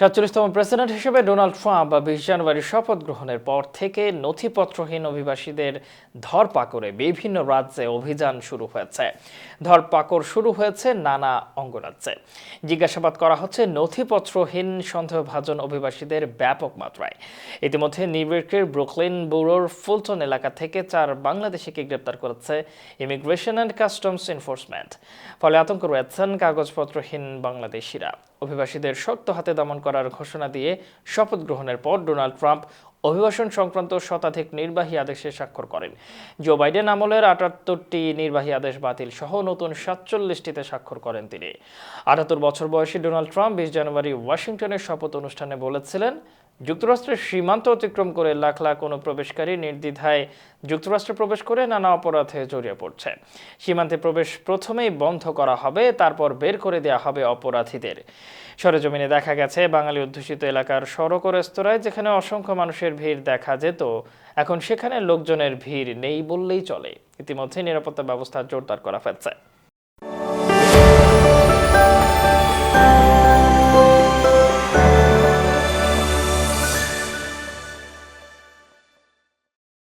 সাতচল্লিশতম প্রেসিডেন্ট হিসেবে Donald Trump বিশ জানুয়ারি শপথ গ্রহণের পর থেকে নথিপত্রহীন অভিবাসীদের ধরপাকড়ে বিভিন্ন রাজ্যে অভিযান শুরু হয়েছে। ধরপাকড় শুরু হয়েছে নানা অঙ্গরাজ্যে। জিজ্ঞাসাবাদ করা হচ্ছে নথিপত্রহীন সন্দেহভাজন অভিবাসীদের ব্যাপক মাত্রায়। ইতিমধ্যে নিউইয়র্কের ব্রুকলিন ব্যুরোর ফুলটন এলাকা থেকে চার বাংলাদেশিকে গ্রেপ্তার করেছে ইমিগ্রেশন অ্যান্ড কাস্টমস এনফোর্সমেন্ট। ফলে আতঙ্ক রয়েছেন কাগজপত্রহীন বাংলাদেশিরা। অভিবাসীদের শক্ত হাতে দমন করার ঘোষণা দিয়ে শপথ গ্রহণের পর ডোনাল্ড ট্রাম্প অভিবাসন সংক্রান্ত শতাধিক নির্বাহী আদেশে স্বাক্ষর করেন। জো বাইডেন আমলের আটাত্তরটি নির্বাহী আদেশ বাতিল সহ নতুন সাতচল্লিশটিতে স্বাক্ষর করেন তিনি। আটাত্তর বছর বয়সী ডোনাল্ড ট্রাম্প বিশ জানুয়ারি ওয়াশিংটনের শপথ অনুষ্ঠানে বলেছিলেন, যুক্তরাষ্ট্রের সীমান্ত অতিক্রম করে লাখ লাখ অনুপ্রবেশকারী নির্দ্বিধায় যুক্তরাষ্ট্রে প্রবেশ করে নানা অপরাধে জড়িয়ে পড়ছে। সীমান্তে প্রবেশ প্রথমেই বন্ধ করা হবে, তারপর বের করে দেওয়া হবে অপরাধীদের। সরেজমিনে দেখা গেছে, বাঙালি অধ্যুষিত এলাকার সড়ক ও রেস্তোরাঁয় যেখানে অসংখ্য মানুষের ভিড় দেখা যেত। এখন সেখানে লোকজনের ভিড় নেই বললেই চলে। ইতিমধ্যে নিরাপত্তা ব্যবস্থা জোরদার করা হয়েছে।